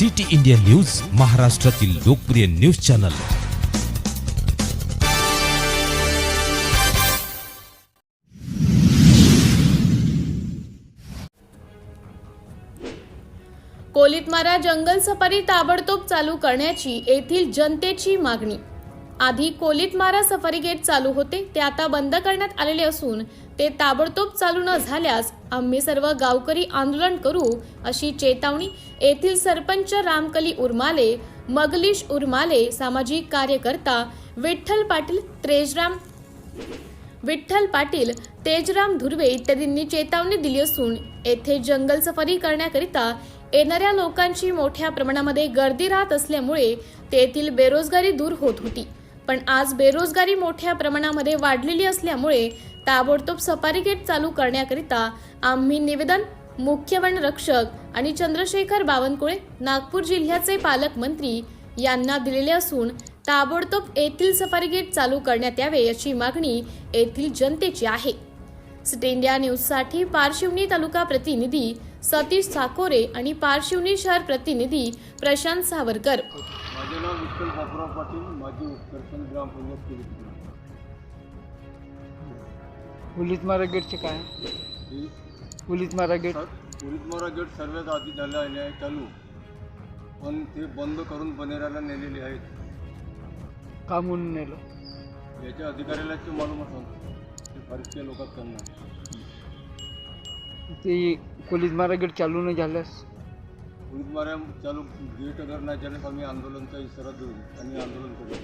City India news महाराष्ट्रातील लोकप्रिय news channel. Kolitmara जंगल सफारी ताबडतोब चालू करण्याची येथील जनतेची मागणी. आधी कोलितमारा सफारी गेट चालू होते ते आता बंद करण्यात आलेले असून ते ताबडतोब चालू न झाल्यास आम्ही सर्व गावकरी आंदोलन करू अशी चेतावणी येथील सरपंच रामकली उर्माले मगलिश उर्माले सामाजिक कार्यकर्ता विठ्ठल पाटील त्रेजराम विठ्ठल पाटील तेजराम धुर्वे इत्यादींनी चेतावणी दिली असून येथे जंगल सफारी करण्याकरिता येणाऱ्या लोकांची मोठ्या प्रमाणामध्ये गर्दी राहत असल्यामुळे तेथील बेरोजगारी दूर होत होती. पण आज बेरोजगारी मोठ्या प्रमाणामध्ये वाढलेली असल्यामुळे ताबडतोब सफारी गेट चालू करण्याकरिता आम्ही निवेदन मुख्य वन रक्षक आणि चंद्रशेखर बावनकुळे नागपूर जिल्ह्याचे पालकमंत्री यांना दिलेले असून ताबडतोब येथील सफारी गेट चालू करण्यात यावे अशी मागणी येथील जनतेची आहे. सिटी इंडिया न्यूजसाठी पारशिवनी तालुका प्रतिनिधी सतीश साकोरे आणि पारशिवनी शहर प्रतिनिधी प्रशांत सावरकर. माझे नाव विठ्ठल पाटील माजी उपसरपंच ग्रामपंचायत किरीपूर पोलीस मारा गेटचे काय? ही पोलीस मारा गेट उरितमारा गेट सर्वात आधी झालेले आहे चालू. पण ते बंद करून बनेराला नेलेले आहेत. का म्हणून नेलं? याच्या अधिकाऱ्याला ते मालूम असेल. ते फारशा लोकात करणार. ते पोलीस मारा गेट चालू न झाल्यास? उरितमारा चालू गेट अगर नाही झाल्यास आम्ही आंदोलनचा इशारा देऊ आणि आंदोलन करू.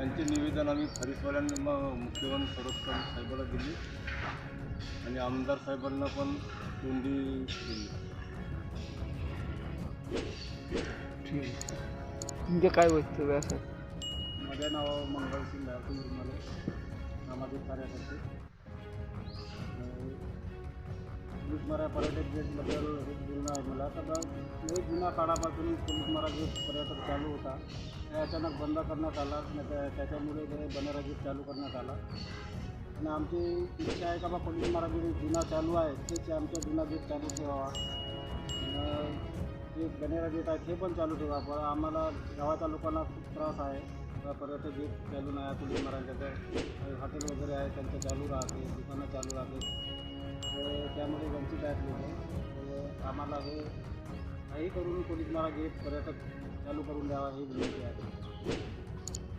यांचे निवेदन आम्ही फरीसवाल्यांनी मग मुख्यमंत्री संरक्षण साहेबाला दिली. आणि आमदार साहेबांना पण तोंडी दिली. तुमचे काय वक्तव्य असं माझे नाव मंगळसिंग निर्मले सामाजिक कार्यकर्ते. पोलीसमारा पर्यटक गेटबद्दल हे बोलणं आहे मला. तर लई जुन्या काळापासून पोलीसमारा गेट पर्यटक चालू होता. ते अचानक बंद करण्यात आला त्या- त्याच्यामुळे ते बनारा गेट चालू करण्यात आला. आणि आमची इच्छा आहे का बा पोलीसमारा गेट जुना चालू आहे तेच आमच्या जुना गेट चालू ठेवावा. जे बनेरा गेट आहे ते पण चालू ठेवा. पण आम्हाला गावाच्या लोकांना खूप त्रास आहे. पर्यटक गेट चालू नाही आहे पोलीस महाराजांचं. हॉटेल वगैरे आहे त्यांचं चालू राहते दुकानं चालू राहते. त्यामुळे वंचित आहेत लोक. आम्हाला हे काही करून पोलीस मला गेट पर्यटक चालू करून द्यावा ही विनंती आहे.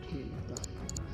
ठीक आहे.